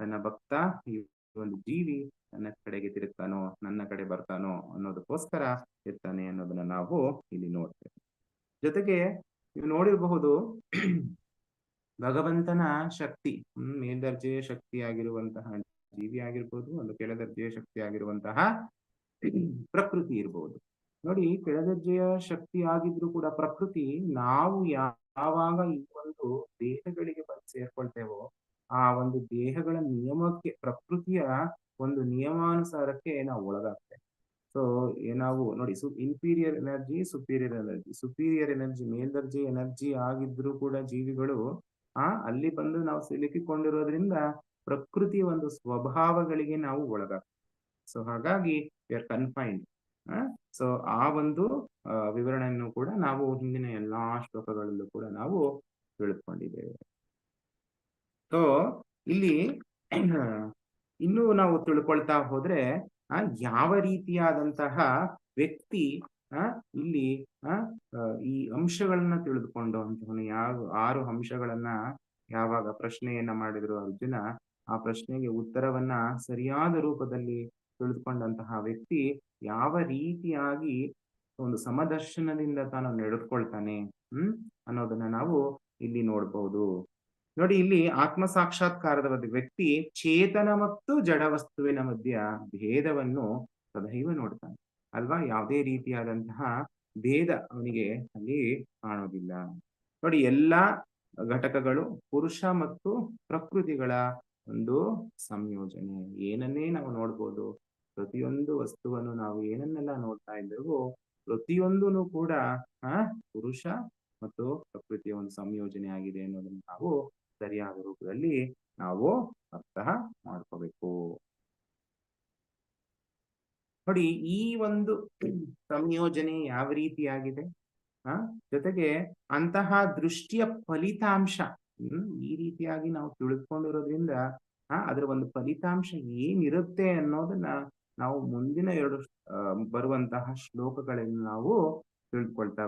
ತನ್ನ ಭಕ್ತ ಈ ಒಂದು ಜೀವಿ ನನ್ನ ಕಡೆಗೆ ತಿರುಗ್ತಾನೋ, ನನ್ನ ಕಡೆ ಬರ್ತಾನೋ ಅನ್ನೋದಕ್ಕೋಸ್ಕರ ಇರ್ತಾನೆ ಅನ್ನೋದನ್ನ ನಾವು ಇಲ್ಲಿ ನೋಡ್ತೇವೆ. ಜೊತೆಗೆ ನೀವು ನೋಡಿರಬಹುದು ಭಗವಂತನ ಶಕ್ತಿ ಮೇಲ್ದರ್ಜೆಯ ಶಕ್ತಿ ಆಗಿರುವಂತಹ ಜೀವಿ ಆಗಿರ್ಬೋದು, ಒಂದು ಕೆಳದರ್ಜೆಯ ಶಕ್ತಿ ಆಗಿರುವಂತಹ ಪ್ರಕೃತಿ ಇರಬಹುದು ನೋಡಿ, ಕೆಳದರ್ಜೆಯ ಶಕ್ತಿ ಆಗಿದ್ರು ಕೂಡ ಪ್ರಕೃತಿ ನಾವು ಯಾವಾಗ ಈ ಒಂದು ದೇಹಗಳಿಗೆ ಬಂದು ಸೇರ್ಕೊಳ್ತೇವೋ ಆ ಒಂದು ದೇಹಗಳ ನಿಯಮಕ್ಕೆ, ಪ್ರಕೃತಿಯ ಒಂದು ನಿಯಮಾನುಸಾರಕ್ಕೆ ನಾವು ಒಳಗಾಗ್ತೇವೆ. ಸೊ ನಾವು ನೋಡಿ, ಸು inferior energy superior energy superior energy ಮೇಲ್ದರ್ಜೆ energy ಆಗಿದ್ರು ಕೂಡ ಜೀವಿಗಳು, ಆ, ಅಲ್ಲಿ ಬಂದು ನಾವು ಸಿಲುಕಿಕೊಂಡಿರೋದ್ರಿಂದ ಪ್ರಕೃತಿಯ ಒಂದು ಸ್ವಭಾವಗಳಿಗೆ ನಾವು ಒಳಗಾಗ್ತೇವೆ. ಸೊ ಹಾಗಾಗಿ ವಿ ಆರ್ ಕನ್ಫೈನ್ಡ್ ಸೊ ಆ ಒಂದು ವಿವರಣೆಯನ್ನು ಕೂಡ ನಾವು ಹಿಂದಿನ ಎಲ್ಲಾ ಶ್ಲೋಕಗಳಲ್ಲೂ ಕೂಡ ನಾವು ತಿಳ್ಕೊಂಡಿದ್ದೇವೆ. ಸೊ ಇಲ್ಲಿ ಇನ್ನು ನಾವು ತಿಳ್ಕೊಳ್ತಾ ಹೋದ್ರೆ ಯಾವ ರೀತಿಯಾದಂತಹ ವ್ಯಕ್ತಿ ಆ, ಇಲ್ಲಿ ಈ ಅಂಶಗಳನ್ನ ತಿಳಿದುಕೊಂಡು ಅಂತವನು ಯಾವ ಆರು ಅಂಶಗಳನ್ನ ಯಾವಾಗ ಪ್ರಶ್ನೆಯನ್ನ ಮಾಡಿದ್ರು ಅರ್ಜುನ ಆ ಪ್ರಶ್ನೆಗೆ ಉತ್ತರವನ್ನ ಸರಿಯಾದ ರೂಪದಲ್ಲಿ ತಿಳಿದುಕೊಂಡಂತಹ ವ್ಯಕ್ತಿ ಯಾವ ರೀತಿಯಾಗಿ ಒಂದು ಸಮದರ್ಶನದಿಂದ ತಾನು ನಡೆದುಕೊಳ್ತಾನೆ ಹ್ಮ್ ಅನ್ನೋದನ್ನ ನಾವು ಇಲ್ಲಿ ನೋಡ್ಬಹುದು ನೋಡಿ, ಇಲ್ಲಿ ಆತ್ಮ ಸಾಕ್ಷಾತ್ಕಾರದ ವ್ಯಕ್ತಿ ಚೇತನ ಮತ್ತು ಜಡ ವಸ್ತುವಿನ ಮಧ್ಯ ಭೇದವನ್ನು ಸದೈವ ನೋಡ್ತಾನೆ. ಅಲ್ವಾ? ಯಾವುದೇ ರೀತಿಯಾದಂತಹ ಭೇದ ಅವನಿಗೆ ಅಲ್ಲಿ ಕಾಣೋದಿಲ್ಲ. ನೋಡಿ, ಎಲ್ಲಾ ಘಟಕಗಳು ಪುರುಷ ಮತ್ತು ಪ್ರಕೃತಿಗಳ ಒಂದು ಸಂಯೋಜನೆ. ಏನನ್ನೇ ನಾವು ನೋಡ್ಬೋದು, ಪ್ರತಿಯೊಂದು ವಸ್ತುವನ್ನು ನಾವು ಏನನ್ನೆಲ್ಲ ನೋಡ್ತಾ ಇದ್ದೇವೋ ಪ್ರತಿಯೊಂದೂ ಕೂಡ, ಆ, ಪುರುಷ ಮತ್ತು ಪ್ರಕೃತಿಯ ಒಂದು ಸಂಯೋಜನೆ ಆಗಿದೆ ಅನ್ನೋದನ್ನ ನಾವು ಸರಿಯಾದ ರೂಪದಲ್ಲಿ ನಾವು ಅರ್ಥ ಮಾಡ್ಕೋಬೇಕು. ನೋಡಿ, ಈ ಒಂದು ಸಂಯೋಜನೆ ಯಾವ ರೀತಿಯಾಗಿದೆ? ಆ ಜೊತೆಗೆ ಅಂತಹ ದೃಷ್ಟಿಯ ಫಲಿತಾಂಶ ಈ ರೀತಿಯಾಗಿ ನಾವು ತಿಳ್ಕೊಂಡಿರೋದ್ರಿಂದ ಆ ಅದರ ಒಂದು ಫಲಿತಾಂಶ ಏನಿರುತ್ತೆ ಅನ್ನೋದನ್ನ ನಾವು ಮುಂದಿನ ಎರಡು ಬರುವಂತಹ ಶ್ಲೋಕಗಳನ್ನು ನಾವು ತಿಳ್ಕೊಳ್ತಾ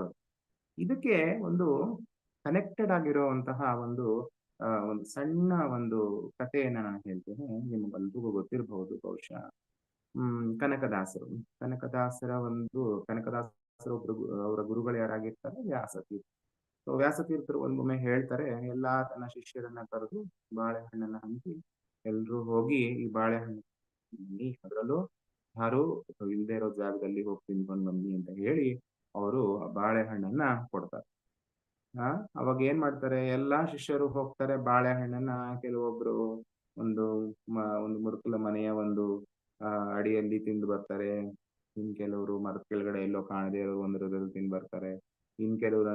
ಇದಕ್ಕೆ ಒಂದು ಕನೆಕ್ಟೆಡ್ ಆಗಿರುವಂತಹ ಒಂದು ಒಂದು ಸಣ್ಣ ಒಂದು ಕಥೆಯನ್ನ ನಾನು ಹೇಳ್ತೇನೆ. ನಿಮಗೆಲ್ರಿಗೂ ಗೊತ್ತಿರಬಹುದು ಬಹುಶಃ. ಹ್ಮ್, ಕನಕದಾಸರು. ಕನಕದಾಸರ ಒಂದು, ಕನಕದಾಸರು ಒಬ್ರು ಅವರ ಗುರುಗಳು ಯಾರಾಗಿರ್ತಾರೆ? ವ್ಯಾಸತೀರ್ಥ. ಸೊ, ವ್ಯಾಸತೀರ್ಥರು ಒಂದೊಮ್ಮೆ ಹೇಳ್ತಾರೆ, ಎಲ್ಲಾ ತನ್ನ ಶಿಷ್ಯರನ್ನ ಕರೆದು ಬಾಳೆಹಣ್ಣನ್ನ ಹಂಚಿ ಎಲ್ರು ಹೋಗಿ ಈ ಬಾಳೆಹಣ್ಣು ಅದರಲ್ಲೂ ಯಾರು ಇಲ್ಲದೆ ಇರೋ ಜಾಗದಲ್ಲಿ ಹೋಗಿ ಬಂದ್ ಬನ್ನಿ ಅಂತ ಹೇಳಿ ಅವರು ಬಾಳೆಹಣ್ಣನ್ನ ಕೊಡ್ತಾರೆ. ಆ, ಅವಾಗ ಏನ್ ಮಾಡ್ತಾರೆ? ಎಲ್ಲಾ ಶಿಷ್ಯರು ಹೋಗ್ತಾರೆ ಬಾಳೆಹಣ್ಣನ್ನ ಕೆಲವೊಬ್ರು ಒಂದು ಒಂದು ಮುರುಕುಲ ಮನೆಯ ಒಂದು ಅಡಿಯಲ್ಲಿ ತಿಂದು ಬರ್ತಾರೆ. ಇನ್ ಕೆಲವರು ಮರದ ಕೆಳಗಡೆ ಎಲ್ಲೋ ಕಾಣದೇ ಇರೋ ಒಂದರದಲ್ಲಿ ತಿಂದು ಬರ್ತಾರೆ. ಇನ್ ಕೆಲವರು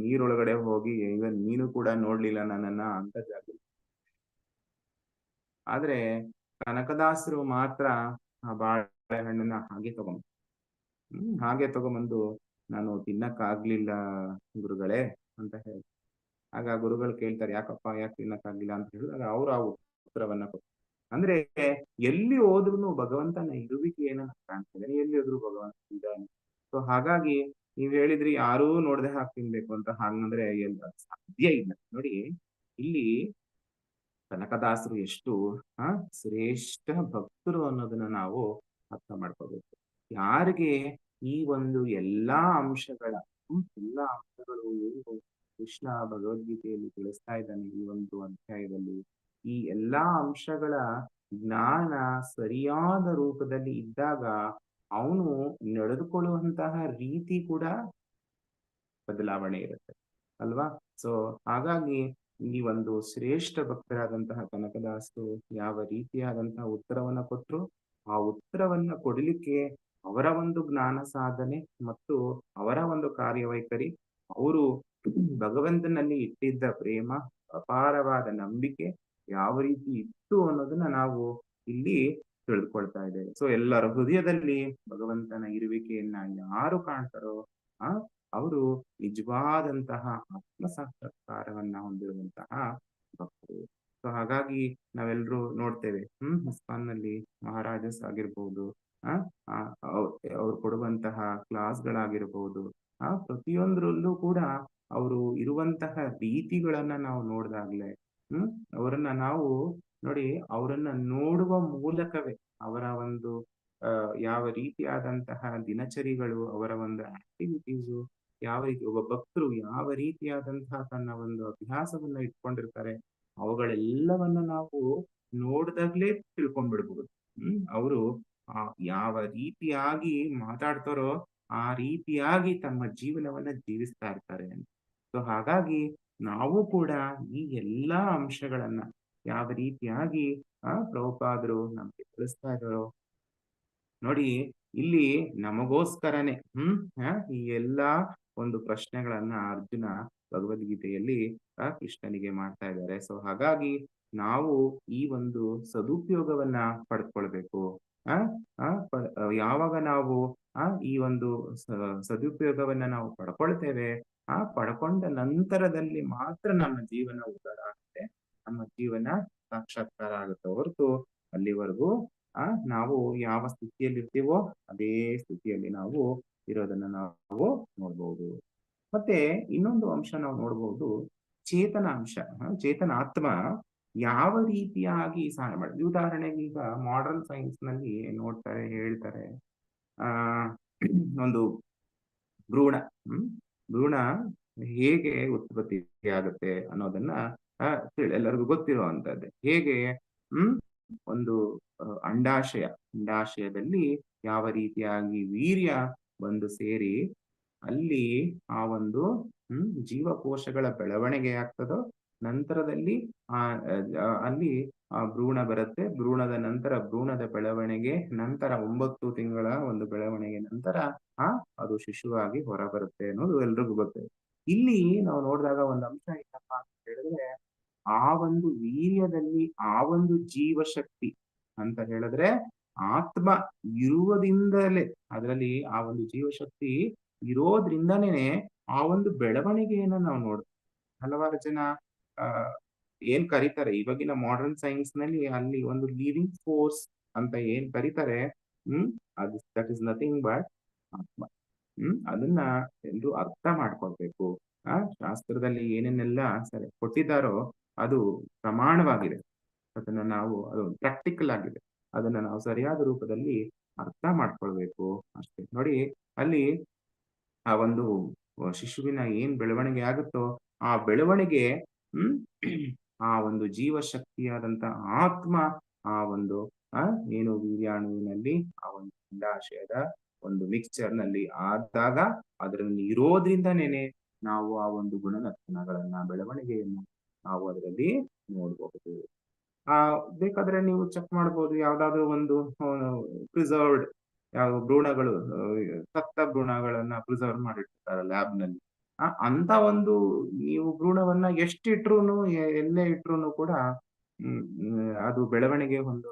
ನೀರೊಳಗಡೆ ಹೋಗಿ, ಇವನ್ ನೀನು ಕೂಡ ನೋಡ್ಲಿಲ್ಲ ನನ್ನನ್ನ ಅಂತ ಜಾಗ ಆದ್ರೆ ಕನಕದಾಸರು ಮಾತ್ರ ಆ ಬಾಳೆಹಣ್ಣನ್ನ ಹಾಗೆ ತಗೊಂಡ್ ಹ್ಮ್, ಹಾಗೆ ತಗೊಂಬಂದು ನಾನು ತಿನ್ನಕ್ಕಾಗ್ಲಿಲ್ಲ ಗುರುಗಳೇ ಅಂತ ಹೇಳಿ. ಆಗ ಗುರುಗಳು ಕೇಳ್ತಾರೆ, ಯಾಕಪ್ಪ, ಯಾಕೆ ತಿನ್ನಕ್ಕಾಗ್ಲಿಲ್ಲ ಅಂತ ಹೇಳಿದಾಗ ಅವ್ರು ಆ ಉತ್ತರವನ್ನ ಕೊಡ್ತಾರೆ ಅಂದ್ರೆ ಎಲ್ಲಿ ಹೋದ್ರು ಭಗವಂತನ ಇರುವಿಕೆಯನ್ನ ನಾವ್ ಕಾಣ್ತೇವೆ ಎಲ್ಲಿ ಹೋದ್ರು ಭಗವಂತ ಇದ್ದಾನೆ. ಸೊ ಹಾಗಾಗಿ ನೀವ್ ಹೇಳಿದ್ರಿ ಯಾರೂ ನೋಡದೆ ಹಾಕ್ ತಿನ್ಬೇಕು ಅಂತ. ಹಾಗಂದ್ರೆ ಎಲ್ಲ ಸಾಧ್ಯ ಇಲ್ಲ. ನೋಡಿ, ಇಲ್ಲಿ ಕನಕದಾಸರು ಎಷ್ಟು, ಆ, ಶ್ರೇಷ್ಠ ಭಕ್ತರು ಅನ್ನೋದನ್ನ ನಾವು ಅರ್ಥ ಮಾಡ್ಕೋಬೇಕು. ಯಾರಿಗೆ ಈ ಒಂದು ಎಲ್ಲಾ ಅಂಶಗಳ, ಎಲ್ಲಾ ಅಂಶಗಳು ಏನು ಕೃಷ್ಣ ಭಗವದ್ಗೀತೆಯಲ್ಲಿ ತಿಳಿಸ್ತಾ ಇದ್ದಾನೆ ಈ ಒಂದು ಅಧ್ಯಾಯದಲ್ಲಿ. ಈ ಎಲ್ಲಾ ಅಂಶಗಳ ಜ್ಞಾನ ಸರಿಯಾದ ರೂಪದಲ್ಲಿ ಇದ್ದಾಗ ಅವನು ನಡೆದುಕೊಳ್ಳುವಂತಹ ರೀತಿ ಕೂಡ ಬದಲಾವಣೆ ಇರುತ್ತೆ, ಅಲ್ವಾ? ಸೊ ಹಾಗಾಗಿ ಈ ಒಂದು ಶ್ರೇಷ್ಠ ಭಕ್ತರಾದಂತಹ ಕನಕದಾಸರು ಯಾವ ರೀತಿಯಾದಂತಹ ಉತ್ತರವನ್ನ ಕೊಟ್ರು, ಆ ಉತ್ತರವನ್ನ ಕೊಡಲಿಕ್ಕೆ ಅವರ ಒಂದು ಜ್ಞಾನ ಸಾಧನೆ ಮತ್ತು ಅವರ ಒಂದು ಕಾರ್ಯವೈಖರಿ, ಅವರು ಭಗವಂತನಲ್ಲಿ ಇಟ್ಟಿದ್ದ ಪ್ರೇಮ, ಅಪಾರವಾದ ನಂಬಿಕೆ ಯಾವ ರೀತಿ ಇತ್ತು ಅನ್ನೋದನ್ನ ನಾವು ಇಲ್ಲಿ ತಿಳಿದುಕೊಳ್ತಾ ಇದ್ದೇವೆ. ಸೊ ಎಲ್ಲರ ಹೃದಯದಲ್ಲಿ ಭಗವಂತನ ಇರುವಿಕೆಯನ್ನ ಯಾರು ಕಾಣ್ತಾರೋ, ಆ, ಅವರು ನಿಜವಾದಂತಹ ಆತ್ಮ ಸಾಕ್ಷಾತ್ಕಾರವನ್ನ ಹೊಂದಿರುವಂತಹ ಭಕ್ತರು. ಸೊ ಹಾಗಾಗಿ ನಾವೆಲ್ಲರೂ ನೋಡ್ತೇವೆ, ಹ್ಮ್ ಮಹಾರಾಜಸ್ ಆಗಿರ್ಬೋದು ಆ ಅವ್ರು ಕೊಡುವಂತಹ ಕ್ಲಾಸ್ಗಳಾಗಿರ್ಬೋದು, ಆ, ಪ್ರತಿಯೊಂದರಲ್ಲೂ ಕೂಡ ಅವರು ಇರುವಂತಹ ರೀತಿಗಳನ್ನ ನಾವು ನೋಡ್ದಾಗ್ಲೆ, ಹ್ಮ್, ಅವರನ್ನ ನಾವು ನೋಡಿ ಅವರನ್ನ ನೋಡುವ ಮೂಲಕವೇ ಅವರ ಒಂದು ಯಾವ ರೀತಿಯಾದಂತಹ ದಿನಚರಿಗಳು, ಅವರ ಒಂದು ಆಕ್ಟಿವಿಟೀಸು ಯಾವ ರೀತಿ, ಒಬ್ಬ ಭಕ್ತರು ಯಾವ ರೀತಿಯಾದಂತಹ ತನ್ನ ಒಂದು ಅಭ್ಯಾಸವನ್ನ ಇಟ್ಕೊಂಡಿರ್ತಾರೆ, ಅವುಗಳೆಲ್ಲವನ್ನ ನಾವು ನೋಡ್ದಾಗ್ಲೇ ತಿಳ್ಕೊಂಡ್ಬಿಡ್ಬಹುದು ಹ್ಮ್, ಅವರು ಯಾವ ರೀತಿಯಾಗಿ ಮಾತಾಡ್ತಾರೋ ಆ ರೀತಿಯಾಗಿ ತಮ್ಮ ಜೀವನವನ್ನ ಜೀವಿಸ್ತಾ ಇರ್ತಾರೆ ಸೊ ಹಾಗಾಗಿ ನಾವು ಕೂಡ ಈ ಎಲ್ಲಾ ಅಂಶಗಳನ್ನ ಯಾವ ರೀತಿಯಾಗಿ, ಆ, ಪ್ರಭುಪಾದರು ನಮ್ಗೆ ತಿಳಿಸ್ತಾ ಇದಾರೋ ನೋಡಿ, ಇಲ್ಲಿ ನಮಗೋಸ್ಕರನೇ, ಹ್ಮ್ ಈ ಎಲ್ಲಾ ಒಂದು ಪ್ರಶ್ನೆಗಳನ್ನ ಅರ್ಜುನ ಭಗವದ್ಗೀತೆಯಲ್ಲಿ, ಆ, ಕೃಷ್ಣನಿಗೆ ಮಾಡ್ತಾ ಇದ್ದಾರೆ. ಸೊ ಹಾಗಾಗಿ ನಾವು ಈ ಒಂದು ಸದುಪಯೋಗವನ್ನ ಪಡೆದುಕೊಳ್ಬೇಕು ಆ ಆ ಯಾವಾಗ ನಾವು, ಆ, ಈ ಒಂದು ಸದುಪಯೋಗವನ್ನ ನಾವು ಪಡ್ಕೊಳ್ತೇವೆ, ಆ, ಪಡ್ಕೊಂಡ ನಂತರದಲ್ಲಿ ಮಾತ್ರ ನಮ್ಮ ಜೀವನ ಉದ್ಧಾರ ಆಗುತ್ತೆ. ನಮ್ಮ ಜೀವನ ಸಾಕ್ಷಾತ್ಕಾರ ಆಗುತ್ತೆ ಹೊರತು ಅಲ್ಲಿವರೆಗೂ, ಆ, ನಾವು ಯಾವ ಸ್ಥಿತಿಯಲ್ಲಿ ಇರ್ತೀವೋ ಅದೇ ಸ್ಥಿತಿಯಲ್ಲಿ ನಾವು ಇರೋದನ್ನ ನಾವು ನೋಡ್ಬೋದು. ಮತ್ತೆ ಇನ್ನೊಂದು ಅಂಶ ನಾವು ನೋಡ್ಬೋದು, ಚೇತನ ಅಂಶ. ಚೇತನ ಆತ್ಮ ಯಾವ ರೀತಿಯಾಗಿ ಸಹಾಯ ಮಾಡುತ್ತೆ ಉದಾಹರಣೆಗೆ ಈಗ ಮಾಡರ್ನ್ ಸೈನ್ಸ್ನಲ್ಲಿ ನೋಡ್ತಾರೆ, ಹೇಳ್ತಾರೆ, ಆ, ಒಂದು ಭ್ರೂಣ, ಹ್ಮ್, ಭ್ರೂಣ ಹೇಗೆ ಉತ್ಪತ್ತಿ ಆಗುತ್ತೆ ಅನ್ನೋದನ್ನ ಎಲ್ಲರಿಗೂ ಗೊತ್ತಿರುವಂತದ್ದೇ ಹೇಗೆ, ಹ್ಮ್, ಒಂದು ಅಂಡಾಶಯ, ಅಂಡಾಶಯದಲ್ಲಿ ಯಾವ ರೀತಿಯಾಗಿ ವೀರ್ಯ ಬಂದು ಸೇರಿ ಅಲ್ಲಿ ಆ ಒಂದು, ಹ್ಮ್, ಜೀವಕೋಶಗಳ ಬೆಳವಣಿಗೆ ಆಗ್ತದೋ ನಂತರದಲ್ಲಿ ಆ ಅಲ್ಲಿ ಆ ಭ್ರೂಣ ಬರುತ್ತೆ. ಭ್ರೂಣದ ನಂತರ ಭ್ರೂಣದ ಬೆಳವಣಿಗೆ, ನಂತರ ಒಂಬತ್ತು ತಿಂಗಳ ಒಂದು ಬೆಳವಣಿಗೆ, ನಂತರ ಆ, ಅದು ಶಿಶುವಾಗಿ ಹೊರ ಬರುತ್ತೆ ಅನ್ನೋದು ಎಲ್ರಿಗೂ ಗೊತ್ತಿದೆ ಇಲ್ಲಿ ನಾವು ನೋಡಿದಾಗ ಒಂದು ಅಂಶ ಏನಪ್ಪಾ ಅಂತ ಹೇಳಿದ್ರೆ, ಆ ಒಂದು ವೀರ್ಯದಲ್ಲಿ, ಆ ಒಂದು ಜೀವಶಕ್ತಿ ಅಂತ ಹೇಳಿದ್ರೆ, ಆತ್ಮ ಇರುವುದಿಂದಲೇ, ಅದರಲ್ಲಿ ಆ ಒಂದು ಜೀವಶಕ್ತಿ ಇರೋದ್ರಿಂದನೇ ಆ ಒಂದು ಬೆಳವಣಿಗೆಯನ್ನ ನಾವು ನೋಡ್ತೀವಿ. ಹಲವಾರು ಜನ ಏನ್ ಕರೀತಾರೆ? ಇವಾಗಿನ ಮಾಡರ್ನ್ ಸೈನ್ಸ್ನಲ್ಲಿ ಅಲ್ಲಿ ಒಂದು ಲಿವಿಂಗ್ ಫೋರ್ಸ್ ಅಂತ ಏನ್ ಕರೀತಾರೆ? ಹ್ಮ್, ಅದು ದಟ್ ಇಸ್ ನಥಿಂಗ್ ಬಟ್ ಆತ್ಮ. ಹ್ಮ್, ಅದನ್ನ ಎಲ್ರು ಅರ್ಥ ಮಾಡ್ಕೊಳ್ಬೇಕು. ಆ, ಶಾಸ್ತ್ರದಲ್ಲಿ ಏನೇನೆಲ್ಲ ಸರಿ ಕೊಟ್ಟಿದ್ದಾರೋ ಅದು ಪ್ರಮಾಣವಾಗಿದೆ. ಅದನ್ನ ನಾವು, ಅದು ಪ್ರಾಕ್ಟಿಕಲ್ ಆಗಿದೆ. ಅದನ್ನ ನಾವು ಸರಿಯಾದ ರೂಪದಲ್ಲಿ ಅರ್ಥ ಮಾಡ್ಕೊಳ್ಬೇಕು. ಅಷ್ಟೇ. ನೋಡಿ, ಅಲ್ಲಿ ಆ ಒಂದು ಶಿಶುವಿನ ಏನ್ ಬೆಳವಣಿಗೆ ಆಗುತ್ತೋ, ಆ ಬೆಳವಣಿಗೆ ಆ ಒಂದು ಜೀವಶಕ್ತಿಯಾದಂತ ಆತ್ಮ, ಆ ಒಂದು, ಆ, ಏನು ವೀರ್ಯಾಣುವಿನಲ್ಲಿ, ಆ ಒಂದು ಅಂಡಾಶಯದ ಒಂದು ಮಿಕ್ಸ್ಚರ್ನಲ್ಲಿ ಆದಾಗ ಅದರಲ್ಲಿ ಇರೋದ್ರಿಂದನೇನೆ ನಾವು ಆ ಒಂದು ಗುಣಲಕ್ಷಣಗಳನ್ನ, ಬೆಳವಣಿಗೆಯನ್ನು ನಾವು ಅದರಲ್ಲಿ ನೋಡಬಹುದು. ಆ, ಬೇಕಾದ್ರೆ ನೀವು ಚೆಕ್ ಮಾಡಬಹುದು ಯಾವ್ದಾದ್ರು ಒಂದು ಪ್ರಿಸರ್ವ್ಡ್ ಯಾವ ಭ್ರೂಣಗಳು ಸತ್ತ ಭ್ರೂಣಗಳನ್ನ ಪ್ರಿಸರ್ವ್ ಮಾಡಿರ್ತಾರೆ ಲ್ಯಾಬ್ನಲ್ಲಿ. ಅಂತ ಒಂದು ನೀವು ಭ್ರೂಣವನ್ನ ಎಷ್ಟು ಎ- ಎಲ್ಲೇ ಇಟ್ರು ಕೂಡ ಅದು ಬೆಳವಣಿಗೆ ಹೊಂದೋ.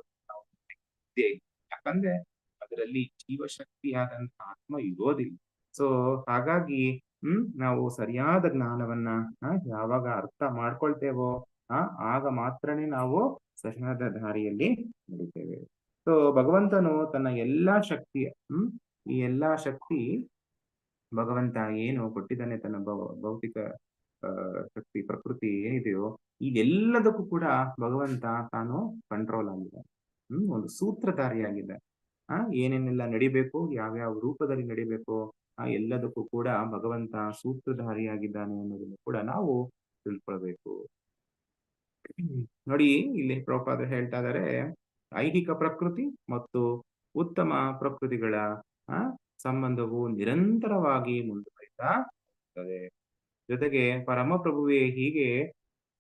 ಯಾಕಂದ್ರೆ ಅದರಲ್ಲಿ ಜೀವಶಕ್ತಿಯಾದಂತ ಆತ್ಮ ಇರೋದಿಲ್ಲ ಸೊ ಹಾಗಾಗಿ, ಹ್ಮ್, ನಾವು ಸರಿಯಾದ ಜ್ಞಾನವನ್ನ ಯಾವಾಗ ಅರ್ಥ ಮಾಡ್ಕೊಳ್ತೇವೋ ಆ ಆಗ ಮಾತ್ರನೇ ನಾವು ಸರಿಯಾದ ದಾರಿಯಲ್ಲಿ ನಡಿತೇವೆ ಸೊ ಭಗವಂತನು ತನ್ನ ಎಲ್ಲಾ ಶಕ್ತಿಯ, ಹ್ಮ್, ಈ ಎಲ್ಲಾ ಶಕ್ತಿ ಭಗವಂತ ಏನು ಕೊಟ್ಟಿದ್ದಾನೆ, ತನ್ನ ಭೌತಿಕ ಶಕ್ತಿ, ಪ್ರಕೃತಿ ಏನಿದೆಯೋ ಇದೆಲ್ಲದಕ್ಕೂ ಕೂಡ ಭಗವಂತ ತಾನು ಕಂಟ್ರೋಲ್ ಆಗಿದೆ. ಹ್ಮ್, ಒಂದು ಸೂತ್ರಧಾರಿಯಾಗಿದ್ದಾನೆ ಆ, ಏನೇನೆಲ್ಲ ನಡಿಬೇಕು, ಯಾವ್ಯಾವ ರೂಪದಲ್ಲಿ ನಡಿಬೇಕು, ಆ, ಎಲ್ಲದಕ್ಕೂ ಕೂಡ ಭಗವಂತ ಸೂತ್ರಧಾರಿಯಾಗಿದ್ದಾನೆ ಅನ್ನೋದನ್ನು ಕೂಡ ನಾವು ತಿಳ್ಕೊಳ್ಬೇಕು. ನೋಡಿ, ಇಲ್ಲಿ ಪ್ರಭುಪಾದ ಹೇಳ್ತಾ ಇದಾರೆ ಐಹಿಕ ಪ್ರಕೃತಿ ಮತ್ತು ಉತ್ತಮ ಪ್ರಕೃತಿಗಳ, ಆ ಸಂಬಂಧವು ನಿರಂತರವಾಗಿ ಮುಂದುವರಿತಾ ಹೋಗ್ತದೆ ಜೊತೆಗೆ ಪರಮಪ್ರಭುವೇ ಹೀಗೆ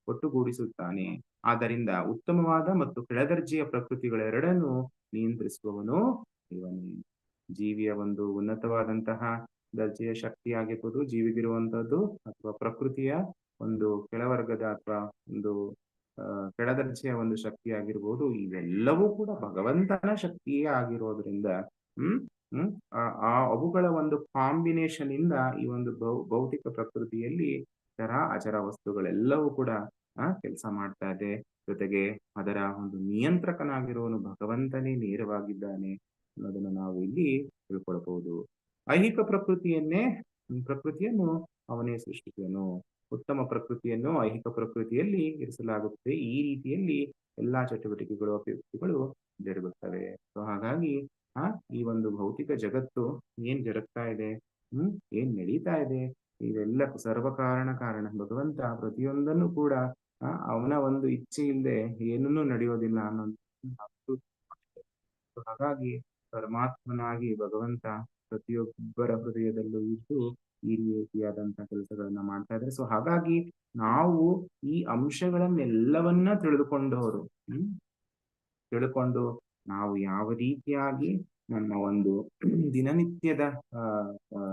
ಒಟ್ಟುಗೂಡಿಸುತ್ತಾನೆ. ಆದ್ದರಿಂದ ಉತ್ತಮವಾದ ಮತ್ತು ಕೆಳದರ್ಜೆಯ ಪ್ರಕೃತಿಗಳೆರಡನ್ನು ನಿಯಂತ್ರಿಸುವವನು ಇವನೇ. ಜೀವಿಯ ಒಂದು ಉನ್ನತವಾದಂತಹ ದರ್ಜೆಯ ಶಕ್ತಿ ಆಗಿರ್ಬೋದು ಜೀವಿಗಿರುವಂತದ್ದು ಅಥವಾ ಪ್ರಕೃತಿಯ ಒಂದು ಕೆಳವರ್ಗದ ಅಥವಾ ಒಂದು ಕೆಳದರ್ಜೆಯ ಒಂದು ಶಕ್ತಿ ಆಗಿರ್ಬೋದು ಇವೆಲ್ಲವೂ ಕೂಡ ಭಗವಂತನ ಶಕ್ತಿಯೇ ಆಗಿರೋದ್ರಿಂದ, ಹ್ಮ್ ಹ್ಮ್? ಆ ಅವುಗಳ ಒಂದು ಕಾಂಬಿನೇಷನ್ ಇಂದ ಈ ಒಂದು ಭೌತಿಕ ಪ್ರಕೃತಿಯಲ್ಲಿ ಇತರ ಅಚರ ವಸ್ತುಗಳೆಲ್ಲವೂ ಕೂಡ ಕೆಲಸ ಮಾಡ್ತಾ ಇದೆ. ಜೊತೆಗೆ ಅದರ ಒಂದು ನಿಯಂತ್ರಕನಾಗಿರೋನು ಭಗವಂತನೇ ನೇರವಾಗಿದ್ದಾನೆ ಅನ್ನೋದನ್ನು ನಾವು ಇಲ್ಲಿ ತಿಳ್ಕೊಳ್ಬಹುದು. ಐಹಿಕ ಪ್ರಕೃತಿಯನ್ನೇ ಪ್ರಕೃತಿಯನ್ನು ಅವನೇ ಸೃಷ್ಟಿಸಿದನು. ಉತ್ತಮ ಪ್ರಕೃತಿಯನ್ನು ಐಹಿಕ ಪ್ರಕೃತಿಯಲ್ಲಿ ಇರಿಸಲಾಗುತ್ತದೆ. ಈ ರೀತಿಯಲ್ಲಿ ಎಲ್ಲಾ ಚಟುವಟಿಕೆಗಳು, ಅಭಿವ್ಯಕ್ತಿಗಳು ಜರುಗುತ್ತವೆ. ಸೊ, ಹಾಗಾಗಿ ಆ, ಈ ಒಂದು ಭೌತಿಕ ಜಗತ್ತು ಏನ್ ಜರುಗ್ತಾ ಇದೆ? ಹ್ಮ್, ಏನ್ ನಡೀತಾ ಇದೆ? ಇದೆಲ್ಲ ಸರ್ವ ಕಾರಣ ಭಗವಂತ ಪ್ರತಿಯೊಂದನ್ನು ಕೂಡ ಅವನ ಒಂದು ಇಚ್ಛೆ ಇಲ್ಲದೆ ಏನನ್ನೂ ನಡೆಯೋದಿಲ್ಲ ಅನ್ನೋದು ಹಾಗಾಗಿ ಪರಮಾತ್ಮನಾಗಿ ಭಗವಂತ ಪ್ರತಿಯೊಬ್ಬರ ಹೃದಯದಲ್ಲೂ ಇದ್ದು ಈ ರೀತಿಯಾದಂತಹ ಕೆಲಸಗಳನ್ನ ಮಾಡ್ತಾ ಇದ್ರೆ ಸೊ ಹಾಗಾಗಿ ನಾವು ಈ ಅಂಶಗಳನ್ನೆಲ್ಲವನ್ನ ತಿಳಿದುಕೊಂಡವರು, ಹ್ಮ್ ತಿಳ್ಕೊಂಡು ನಾವು ಯಾವ ರೀತಿಯಾಗಿ ನಮ್ಮ ಒಂದು ದಿನನಿತ್ಯದ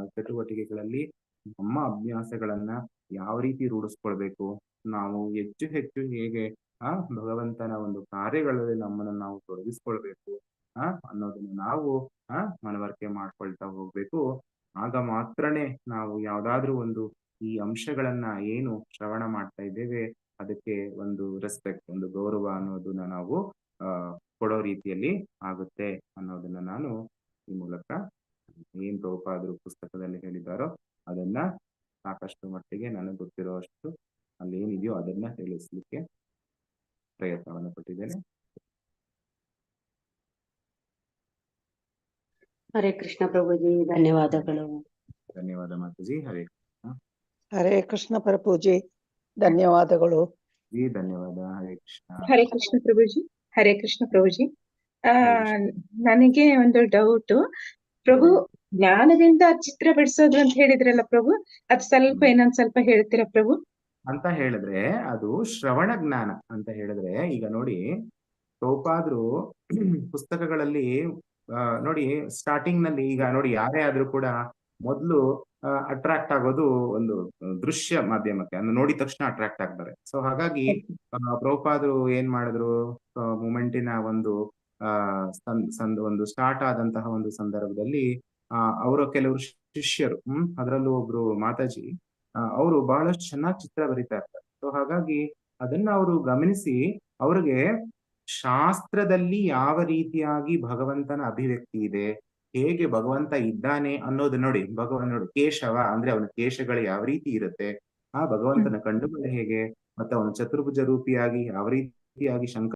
ಚಟುವಟಿಕೆಗಳಲ್ಲಿ ನಮ್ಮ ಅಭ್ಯಾಸಗಳನ್ನ ಯಾವ ರೀತಿ ರೂಢಿಸ್ಕೊಳ್ಬೇಕು, ನಾವು ಹೆಚ್ಚು ಹೆಚ್ಚು ಹೇಗೆ, ಆ, ಭಗವಂತನ ಒಂದು ಕಾರ್ಯಗಳಲ್ಲಿ ನಮ್ಮನ್ನು ನಾವು ತೊಡಗಿಸ್ಕೊಳ್ಬೇಕು, ಆ, ಅನ್ನೋದನ್ನ ನಾವು, ಆ, ಮನವರಿಕೆ ಮಾಡ್ಕೊಳ್ತಾ ಹೋಗ್ಬೇಕು. ಆಗ ಮಾತ್ರನೇ ನಾವು ಯಾವ್ದಾದ್ರೂ ಒಂದು ಈ ಅಂಶಗಳನ್ನ ಏನು ಶ್ರವಣ ಮಾಡ್ತಾ ಇದ್ದೇವೆ, ಅದಕ್ಕೆ ಒಂದು ರೆಸ್ಪೆಕ್ಟ್ ಒಂದು ಗೌರವ ಅನ್ನೋದನ್ನ ನಾವು ಕೊಡೋ ರೀತಿಯಲ್ಲಿ ಆಗುತ್ತೆ ಅನ್ನೋದನ್ನ ನಾನು ಈ ಮೂಲಕ ಏನ್ ಪ್ರಭುಪಾದರು ಪುಸ್ತಕದಲ್ಲಿ ಹೇಳಿದ್ದಾರೋ ಅದನ್ನ ಸಾಕಷ್ಟು ಮಟ್ಟಿಗೆ ನನಗೆ ಗೊತ್ತಿರೋ ಅಷ್ಟು ಅಲ್ಲಿ ಏನಿದೆಯೋ ಅದನ್ನ ತಿಳಿಸ್ಲಿಕ್ಕೆ ಪ್ರಯತ್ನವನ್ನು ಪಟ್ಟಿದ್ದೇನೆ. ಹರೇ ಕೃಷ್ಣ ಪ್ರಭುಜಿ ಧನ್ಯವಾದಗಳು. ಧನ್ಯವಾದ ಮಾತಾಜಿ ಹರೇ ಹರೇ ಕೃಷ್ಣ ಪ್ರಭುಜಿ ಧನ್ಯವಾದಗಳು. ಜಿ ಧನ್ಯವಾದ ಹರೇ ಕೃಷ್ಣ. ಹರೇ ಕೃಷ್ಣ ಪ್ರಭುಜಿ. ಹರೇ ಕೃಷ್ಣ ಪ್ರಭುಜಿ. ಆ ನನಗೆ ಒಂದು ಡೌಟ್ ಪ್ರಭು ಜ್ಞಾನದಿಂದ ಚಿತ್ರ ಬಿಡಿಸೋದು ಅಂತ ಹೇಳಿದ್ರಲ್ಲ ಪ್ರಭು? ಅದ್ ಸ್ವಲ್ಪ ಏನೊಂದ್ ಸ್ವಲ್ಪ ಹೇಳ್ತೀರಾ ಪ್ರಭು? ಅಂತ ಹೇಳಿದ್ರೆ ಅದು ಶ್ರವಣ ಜ್ಞಾನ ಅಂತ ಹೇಳಿದ್ರೆ ಈಗ ನೋಡಿ ಟೋಪಾದ್ರು ಪುಸ್ತಕಗಳಲ್ಲಿ ನೋಡಿ ಸ್ಟಾರ್ಟಿಂಗ್ನಲ್ಲಿ ಈಗ ನೋಡಿ ಯಾರೇ ಆದ್ರೂ ಕೂಡ ಮೊದಲು ಅಟ್ರಾಕ್ಟ್ ಆಗೋದು ಒಂದು ದೃಶ್ಯ ಮಾಧ್ಯಮಕ್ಕೆ ಅಂದ್ರೆ ನೋಡಿದ ತಕ್ಷಣ ಅಟ್ರಾಕ್ಟ್ ಆಗ್ತಾರೆ. ಸೊ ಹಾಗಾಗಿ ಆ, ಪ್ರಭುಪಾದ್ರು ಏನ್ ಮಾಡಿದ್ರು? ಮೂಮೆಂಟಿನ ಒಂದು ಸಂದ್ ಒಂದು ಸ್ಟಾರ್ಟ್ ಆದಂತಹ ಒಂದು ಸಂದರ್ಭದಲ್ಲಿ ಅವರ ಕೆಲವರು ಶಿಷ್ಯರು ಹ್ಮ್ ಅದರಲ್ಲೂ ಒಬ್ರು ಮಾತಾಜಿ ಅವರು ಬಹಳಷ್ಟು ಚೆನ್ನಾಗಿ ಚಿತ್ರ ಬರಿತಾ ಇರ್ತಾರೆ. ಸೊ ಹಾಗಾಗಿ ಅದನ್ನ ಅವರು ಗಮನಿಸಿ ಅವ್ರಿಗೆ ಶಾಸ್ತ್ರದಲ್ಲಿ ಯಾವ ರೀತಿಯಾಗಿ ಭಗವಂತನ ಅಭಿವ್ಯಕ್ತಿ ಇದೆ? ಹೇಗೆ ಭಗವಂತ ಇದ್ದಾನೆ ಅನ್ನೋದು ನೋಡಿ ಭಗವಂತ ನೋಡಿ ಕೇಶವ ಅಂದ್ರೆ ಅವನ ಕೇಶಗಳು ಯಾವ ರೀತಿ ಇರುತ್ತೆ? ಆ ಭಗವಂತನ ಕಂಡುಗಳು ಹೇಗೆ? ಮತ್ತೆ ಅವನ ಚತುರ್ಭುಜ ರೂಪಿಯಾಗಿ ಯಾವ ರೀತಿಯಾಗಿ ಶಂಕ